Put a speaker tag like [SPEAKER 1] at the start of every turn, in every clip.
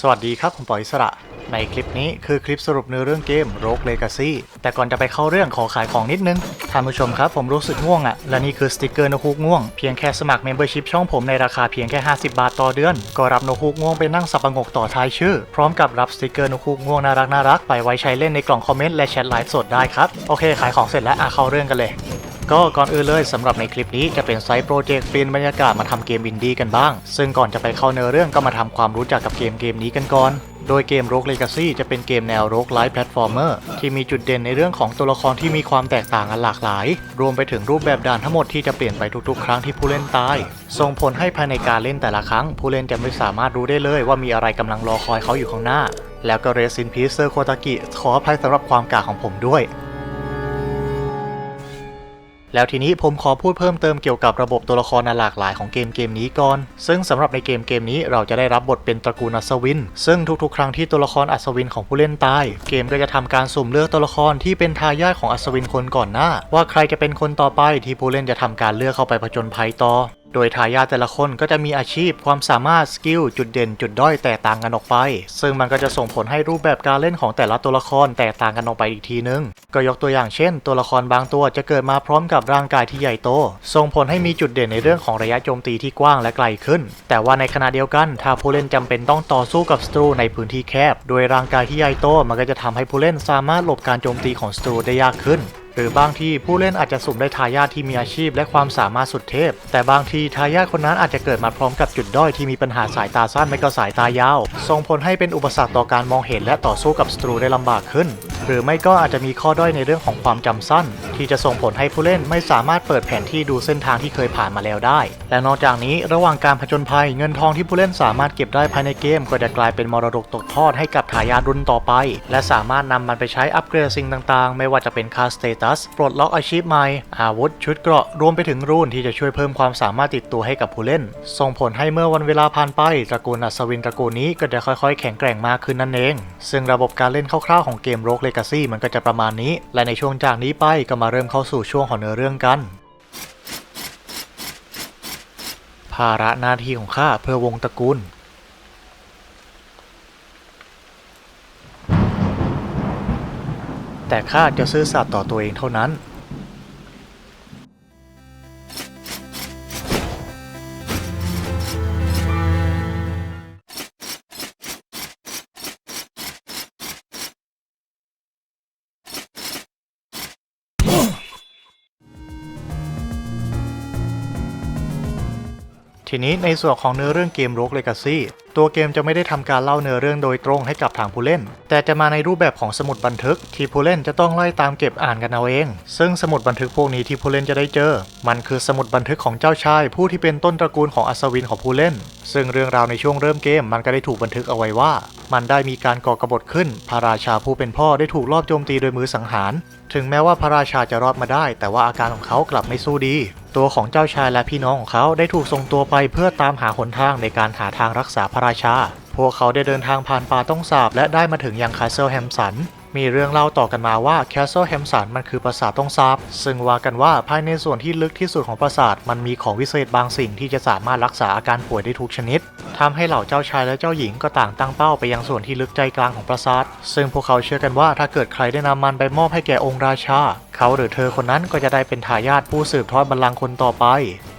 [SPEAKER 1] สวัสดีครับผมปอยสระ ในคลิปนี้คือคลิปสรุปเนื้อเรื่องเกม Rogue Legacy แต่ก่อนจะไปเข้าเรื่องขอขายของนิดนึง ท่านผู้ชมครับผมรู้สึกง่วงอะ่ะ และนี่คือสติกเกอร์นกฮูกง่วง เพียงแค่สมัคร Membership ช่องผมในราคาเพียงแค่ 50 บาทต่อเดือน ก็รับนกฮูกง่วงไปนั่งสับประงกต่อท้ายชื่อ พร้อมกับรับสติกเกอร์นกฮูกง่วงน่ารักน่ารักไปไว้ใช้เล่นในกล่องคอมเมนต์และแชทไลฟ์สดได้ครับโอเคขายของเสร็จแล้วอะเข้าเรื่องกันเลย ก็ก่อนอื่นเลยสำหรับในคลิปนี้จะเป็นไซต์โปรเจกต์เปลี่ยนบรรยากาศมาทำเกมอินดี้กันบ้าง ซึ่งก่อนจะไปเข้าเนื้อเรื่องก็มาทำความรู้จักกับเกมเกมนี้กันก่อนโดยเกม Rogue Legacy จะเป็นเกมแนว Rogue Like Platformer ที่มีจุดเด่นในเรื่องของตัวละครที่มีความแตกต่างกันหลากหลาย รวมไปถึงรูปแบบด่านทั้งหมดที่จะเปลี่ยนไปทุกๆ ครั้งที่ผู้เล่นตาย ส่งผลให้ภายในการเล่นแต่ละครั้ง ผู้เล่นจะไม่สามารถรู้ได้เลยว่ามีอะไรกำลังรอคอยเขาอยู่ข้างหน้า แล้วก็เรซินพีเซอร์โคตากิขออภัยสำหรับความกากของผมด้วย แล้วทีนี้ผมขอพูดเพิ่มเติมเกี่ยวกับระบบตัวละครหลากหลายของเกมเกมนี้ก่อน ซึ่งสำหรับในเกมเกมนี้เราจะได้รับบทเป็นตระกูลอัศวิน ซึ่งทุกๆ ครั้งที่ตัวละครอัศวินของผู้เล่นตาย เกมก็จะทำการสุ่มเลือกตัวละครที่เป็นทายาทของอัศวินคนก่อนหน้า ว่าใครจะเป็นคนต่อไปที่ผู้เล่นจะทำการเลือกเข้าไปผจญภัยต่อ โดยทายาทแต่ละคนก็จะมีอาชีพความสามารถสกิลจุดเด่นจุดด้อยแตกต่างกันออกไป ซึ่งมันก็จะส่งผลให้รูปแบบการเล่นของแต่ละตัวละครแตกต่างกันออกไปอีกทีนึง ก็ยกตัวอย่างเช่น ตัวละครบางตัวจะเกิดมาพร้อมกับร่างกายที่ใหญ่โต ส่งผลให้มีจุดเด่นในเรื่องของระยะโจมตีที่กว้างและไกลขึ้น แต่ว่าในขณะเดียวกัน ถ้าผู้เล่นจำเป็นต้องต่อสู้กับศัตรูในพื้นที่แคบ โดยร่างกายที่ใหญ่โตมันก็จะทำให้ผู้เล่นสามารถหลบการโจมตีของศัตรูได้ยากขึ้น หรือบางที่ผู้เล่นอาจจะสุ่มได้ทายาทที่มีอาชีพและความสามารถสุดเทพ แต่บางทีทายาทคนนั้นอาจจะเกิดมาพร้อมกับจุดด้อยที่มีปัญหาสายตาสั้นไม่ก็สายตายาว ส่งผลให้เป็นอุปสรรคต่อการมองเห็นและต่อสู้กับศัตรูได้ลำบากขึ้น หรือไม่ก็อาจจะมีข้อด้อยในเรื่องของความจำสั้น ที่จะส่งผลให้ผู้เล่นไม่สามารถเปิดแผนที่ดูเส้นทางที่เคยผ่านมาแล้วได้ และนอกจากนี้ระหว่างการผจญภัยเงินทองที่ผู้เล่นสามารถเก็บได้ภายในเกม ก็จะกลายเป็นมรดกตกทอดให้กับทายาทรุ่นต่อไป และสามารถนำมันไปใช้อัปเกรดสิ่งต่างๆ ไม่ว่าจะเป็นคาสเตตัส ปลดล็อกอาชีพใหม่ อาวุธ ชุดเกราะ รวมไปถึงรูนที่จะช่วยเพิ่มความสามารถติดตัวให้กับผู้เล่น ส่งผลให้เมื่อวันเวลาผ่านไป ตระกูลอัศวินตระกูลนี้ก็จะค่อยๆ แข็งแกร่งมากขึ้นนั่นเอง ซึ่งระบบการเล่นคร่าวๆของเกม Rogue Legacy มันก็จะประมาณนี้ และในช่วงจากนี้ไปก็มาเริ่มเข้าสู่ช่วงของเนื้อเรื่องกันภาระหน้าที่ของข้าเพื่อวงตระกูล แต่ข้าจะซื่อสัตย์ต่อตัวเองเท่านั้น ทีนี้ในส่วนของเนื้อเรื่องเกม Rogue Legacy ตัวเกมจะไม่ได้ทำการเล่าเนื้อเรื่องโดยตรงให้กับทางผู้เล่น แต่จะมาในรูปแบบของสมุดบันทึก ที่ผู้เล่นจะต้องไล่ตามเก็บอ่านกันเอาเอง ซึ่งสมุดบันทึกพวกนี้ที่ผู้เล่นจะได้เจอ มันคือสมุดบันทึกของเจ้าชาย ผู้ที่เป็นต้นตระกูลของอัศวินของผู้เล่น ซึ่งเรื่องราวในช่วงเริ่มเกมมันก็ได้ถูกบันทึกเอาไว้ว่า มันได้มีการก่อกบฏขึ้น พระราชาผู้เป็นพ่อได้ถูกลอบโจมตีโดยมือสังหาร ถึงแม้ว่าพระราชาจะรอดมาได้ แต่ว่าอาการของเขากลับไม่สู้ดีตัวของเจ้าชายและพี่น้องของเขาได้ถูกส่งตัวไปเพื่อตามหาหนทางในการหาทางรักษาพระราชา พวกเขาได้เดินทางผ่านป่าต้องสาบและได้มาถึงยังคาสเซิลแฮมสัน มีเรื่องเล่าต่อกันมาว่าแคสเซิลแฮมสันมันคือปราสาทต้องสาบ ซึ่งว่ากันว่าภายในส่วนที่ลึกที่สุดของปราสาทมันมีของวิเศษบางสิ่งที่จะสามารถรักษาอาการป่วยได้ทุกชนิดทำให้เหล่าเจ้าชายและเจ้าหญิงก็ต่างตั้งเป้าไปยังส่วนที่ลึกใจกลางของปราสาท ซึ่งพวกเขาเชื่อกันว่าถ้าเกิดใครได้นำมันไปมอบให้แก่องค์ราชาเขาหรือเธอคนนั้นก็จะได้เป็นทายาทผู้สืบทอดบัลลังก์คนต่อไป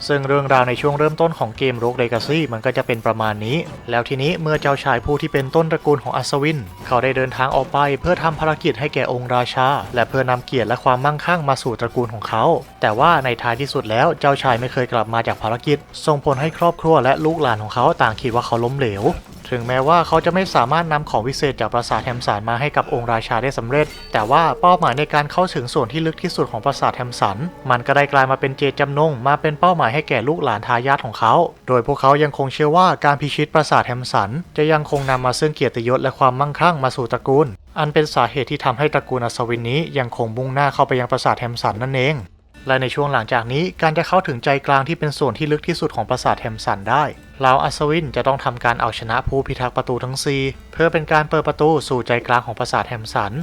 [SPEAKER 1] ซึ่งเรื่องราวในช่วงเริ่มต้นของเกม Rogue Legacy มันก็จะเป็นประมาณนี้ แล้วทีนี้เมื่อเจ้าชายผู้ที่เป็นต้นตระกูลของอัศวิน เขาได้เดินทางออกไปเพื่อทำภารกิจให้แก่องค์ราชา และเพื่อนำเกียรติและความมั่งคั่งมาสู่ตระกูลของเขา แต่ว่าในท้ายที่สุดแล้วเจ้าชายไม่เคยกลับมาจากภารกิจ ส่งผลให้ครอบครัวและลูกหลานของเขาต่างคิดว่าเขาล้มเหลว ถึงแม้ว่าเขาจะไม่สามารถนำของวิเศษจากปราสาทแฮมสันมาให้กับองค์ราชาได้สำเร็จ แต่ว่าเป้าหมายในการเข้าถึงส่วนที่ลึกที่สุดของปราสาทแฮมสัน มันก็ได้กลายมาเป็นเจตจำนง มาเป็นเป้าหมายให้แก่ลูกหลานทายาทของเขา โดยพวกเขายังคงเชื่อว่าการพิชิตปราสาทแฮมสัน จะยังคงนำมาซึ่งเกียรติยศและความมั่งคั่งมาสู่ตระกูล อันเป็นสาเหตุที่ทำให้ตระกูลอัศวินนี้ยังคงมุ่งหน้าเข้าไปยังปราสาทแฮมสันนั่นเองและในช่วงหลังจากนี้การจะเข้าถึงใจกลางที่เป็นส่วนที่ลึกที่สุดของปราสาทแฮมสันได้ เหล่าอัศวินจะต้องทำการเอาชนะผู้พิทักษ์ประตูทั้ง 4 เพื่อเป็นการเปิดประตูสู่ใจกลางของปราสาทแฮมสัน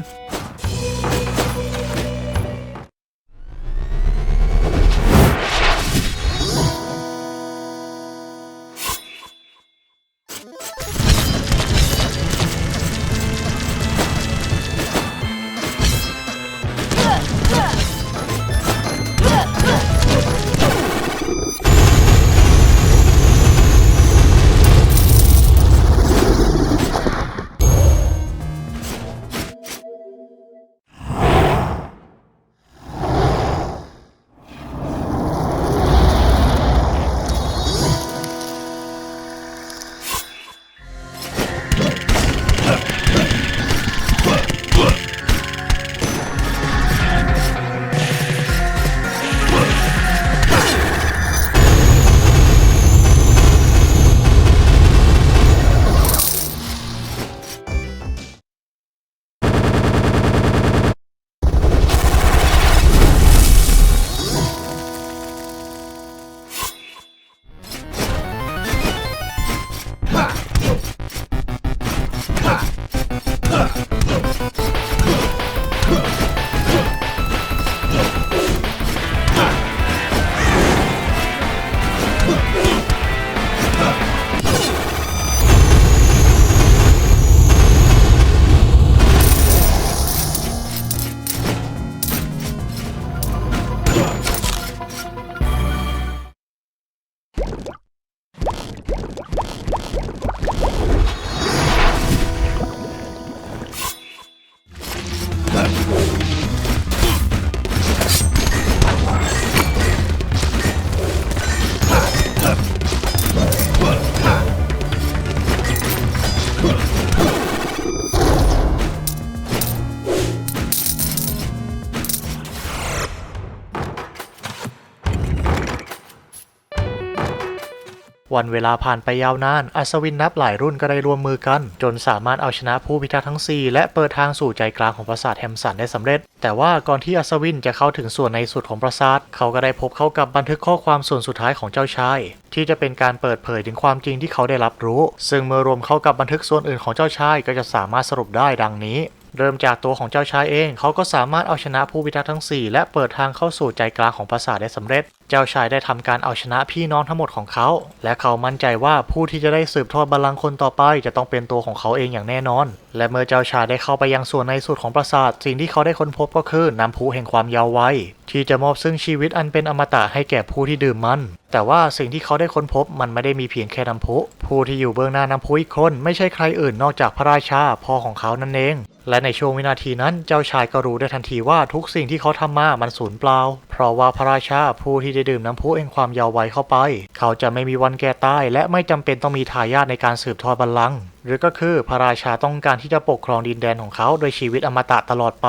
[SPEAKER 1] วันเวลาผ่านไปยาวนาน อัศวินนับหลายรุ่นก็ได้รวมมือกัน จนสามารถเอาชนะผู้พิทักษ์ทั้ง 4 และเปิดทางสู่ใจกลางของปราสาทแฮมสันได้สำเร็จ แต่ว่าก่อนที่อัศวินจะเข้าถึงส่วนในสุดของปราสาท เขาก็ได้พบเข้ากับบันทึกข้อความส่วนสุดท้ายของเจ้าชาย ที่จะเป็นการเปิดเผยถึงความจริงที่เขาได้รับรู้ ซึ่งเมื่อรวมเข้ากับบันทึกส่วนอื่นของเจ้าชายก็จะสามารถสรุปได้ดังนี้ เริ่มจากตัวของเจ้าชายเอง เขาก็สามารถเอาชนะผู้พิทักษ์ทั้ง 4 และเปิดทางเข้าสู่ใจกลางของปราสาทได้สำเร็จ เจ้าชายได้ทำการเอาชนะพี่น้องทั้งหมดของเขา และเขามั่นใจว่าผู้ที่จะได้สืบทอดบัลลังก์คนต่อไป จะต้องเป็นตัวของเขาเองอย่างแน่นอน และเมื่อเจ้าชายได้เข้าไปยังส่วนในสุดของปราสาท สิ่งที่เขาได้ค้นพบก็คือน้ำพุแห่งความยาววัยที่จะมอบซึ่งชีวิตอันเป็นอมตะให้แก่ผู้ที่ดื่มมัน แต่ว่าสิ่งที่เขาได้ค้นพบมันไม่ได้มีเพียงแค่น้ำพุ ผู้ที่อยู่เบื้องหน้าน้ำพุอีกคนไม่ใช่ใครอื่นนอกจากพระราชาพ่อของเขานั่นเอง และในช่วงวินาทีนั้นเจ้าชายก็รู้ได้ทันทีว่าทุกสิ่งที่เขาทำมามันสูญเปล่า เพราะว่าพระราชาผู้ที่ได้ดื่มน้ำพุแห่งความยาววัยเข้าไป เขาจะไม่มีวันแก่ตาย และไม่จำเป็นต้องมีทายาทในการสืบทอดบัลลังก์หรือก็คือพระราชาต้องการที่จะปกครองดินแดนของเขาโดยชีวิตอมตะตลอดไป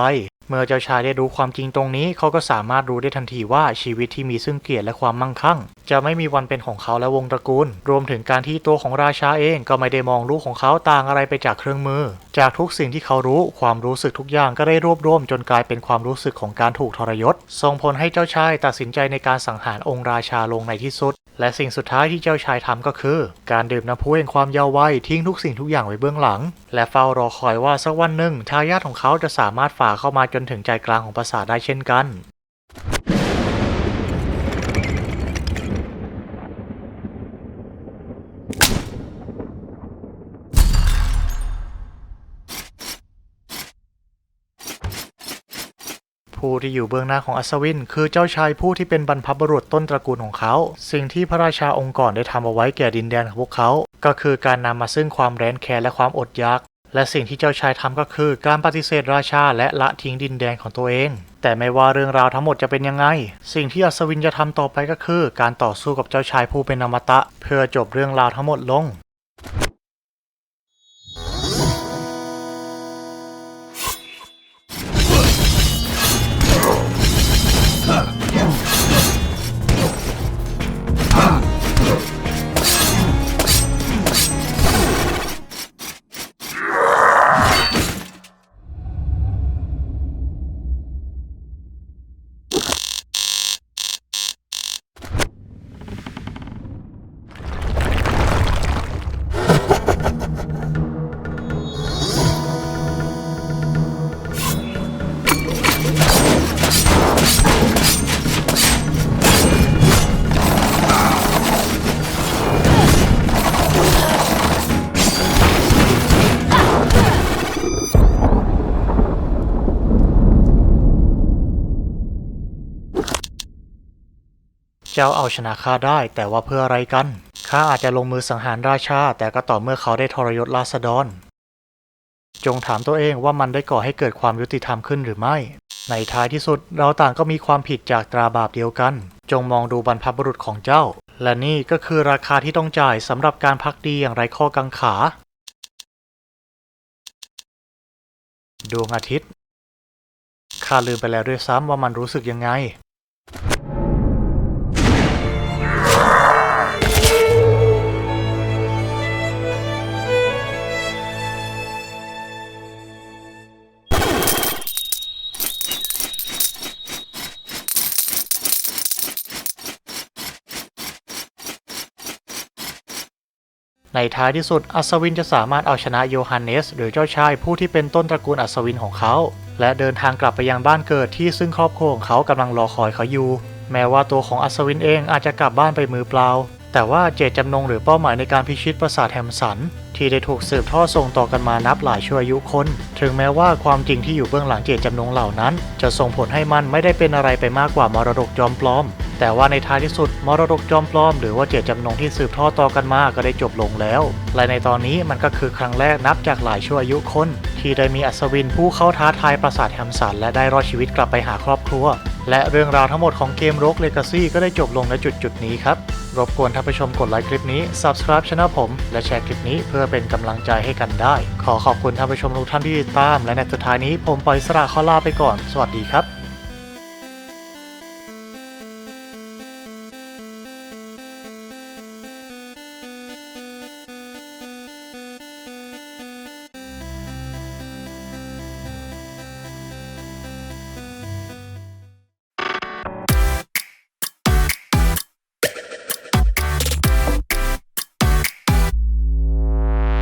[SPEAKER 1] เมื่อเจ้าชายได้รู้ความจริงตรงนี้ เขาก็สามารถรู้ได้ทันทีว่าชีวิตที่มีซึ่งเกียรติและความมั่งคั่ง จะไม่มีวันเป็นของเขาและวงตระกูล รวมถึงการที่ตัวของราชาเองก็ไม่ได้มองลูกของเขาต่างอะไรไปจากเครื่องมือจากทุกสิ่งที่เขารู้ความรู้สึกทุกอย่างก็ได้รวบรวมจนกลายเป็นความรู้สึกของการถูกทรยศ ส่งผลให้เจ้าชายตัดสินใจในการสังหารองค์ราชาลงในที่สุด และสิ่งสุดท้ายที่เจ้าชายทำก็คือ การดื่มน้ำพุแห่งความเยาว์วัยทิ้งทุกสิ่งทุกอย่างไว้เบื้องหลัง และเฝ้ารอคอยว่าสักวันหนึ่งทายาทของเขาจะสามารถฝ่าเข้ามาจนถึงใจกลางของปราสาทได้เช่นกัน ผู้ที่อยู่เบื้องหน้าของอัศวิน คือเจ้าชายผู้ที่เป็นบรรพบุรุษต้นตระกูลของเขา สิ่งที่พระราชาองค์ก่อนได้ทำเอาไว้แก่ดินแดนของพวกเขา ก็คือการนำมาซึ่งความแร้นแค้นและความอดอยากและสิ่งที่เจ้าชายทำก็คือ การปฏิเสธราชาและละทิ้งดินแดนของตัวเอง แต่ไม่ว่าเรื่องราวทั้งหมดจะเป็นยังไง สิ่งที่อัศวินจะทำต่อไปก็คือ การต่อสู้กับเจ้าชายผู้เป็นอมตะ เพื่อจบเรื่องราวทั้งหมดลง เจ้าเอาชนะข้าได้ แต่ว่าเพื่ออะไรกัน ข้าอาจจะลงมือสังหารราชา แต่ก็ต่อเมื่อเขาได้ทรยศราษฎร จงถามตัวเองว่ามันได้ก่อให้เกิดความยุติธรรมขึ้นหรือไม่ ในท้ายที่สุดเราต่างก็มีความผิดจากตราบาปเดียวกัน จงมองดูบรรพบุรุษของเจ้า และนี่ก็คือราคาที่ต้องจ่ายสำหรับการพักดีอย่างไรข้อกังขา ดวงอาทิตย์ข้าลืมไปแล้วด้วยซ้ำว่ามันรู้สึกยังไง ในท้ายที่สุดอัศวินจะสามารถเอาชนะโยฮันเนส หรือเจ้าชายผู้ที่เป็นต้นตระกูลอัศวินของเขา และเดินทางกลับไปยังบ้านเกิดที่ซึ่งครอบครัวของเขากำลังรอคอยเขาอยู่ แม้ว่าตัวของอัศวินเองอาจจะกลับบ้านไปมือเปล่า แต่ว่าเจตจำนงหรือเป้าหมายในการพิชิตปราสาทแฮมสัน ที่ได้ถูกสืบทอดส่งต่อกันมานับหลายชั่วอายุคน ถึงแม้ว่าความจริงที่อยู่เบื้องหลังเจตจำนงเหล่านั้น จะส่งผลให้มันไม่ได้เป็นอะไรไปมากกว่ามรดกจอมปลอม แต่ว่าในท้ายที่สุดมรดกจอมปลอมหรือว่าเจตจำนงที่สืบทอดต่อกันมาก็ได้จบลงแล้ว และในตอนนี้มันก็คือครั้งแรกนับจากหลายชั่วอายุคน ที่ได้มีอัศวินผู้เข้าท้าทายปราสาทแฮมสันและได้รอดชีวิตกลับไปหาครอบครัว และเรื่องราวทั้งหมดของเกมโรกเลกาซี่ก็ได้จบลงณจุดจุดนี้ครับรบกวนท่านผู้ชมกดไลค์คลิปนี้ subscribe ช่องผม และแชร์คลิปนี้เพื่อเป็นกำลังใจให้กันได้ ขอขอบคุณท่านผู้ชมทุกท่านที่ติดตาม และในสุดท้ายนี้ผมปล่อยสระขอลาไปก่อน สวัสดีครับ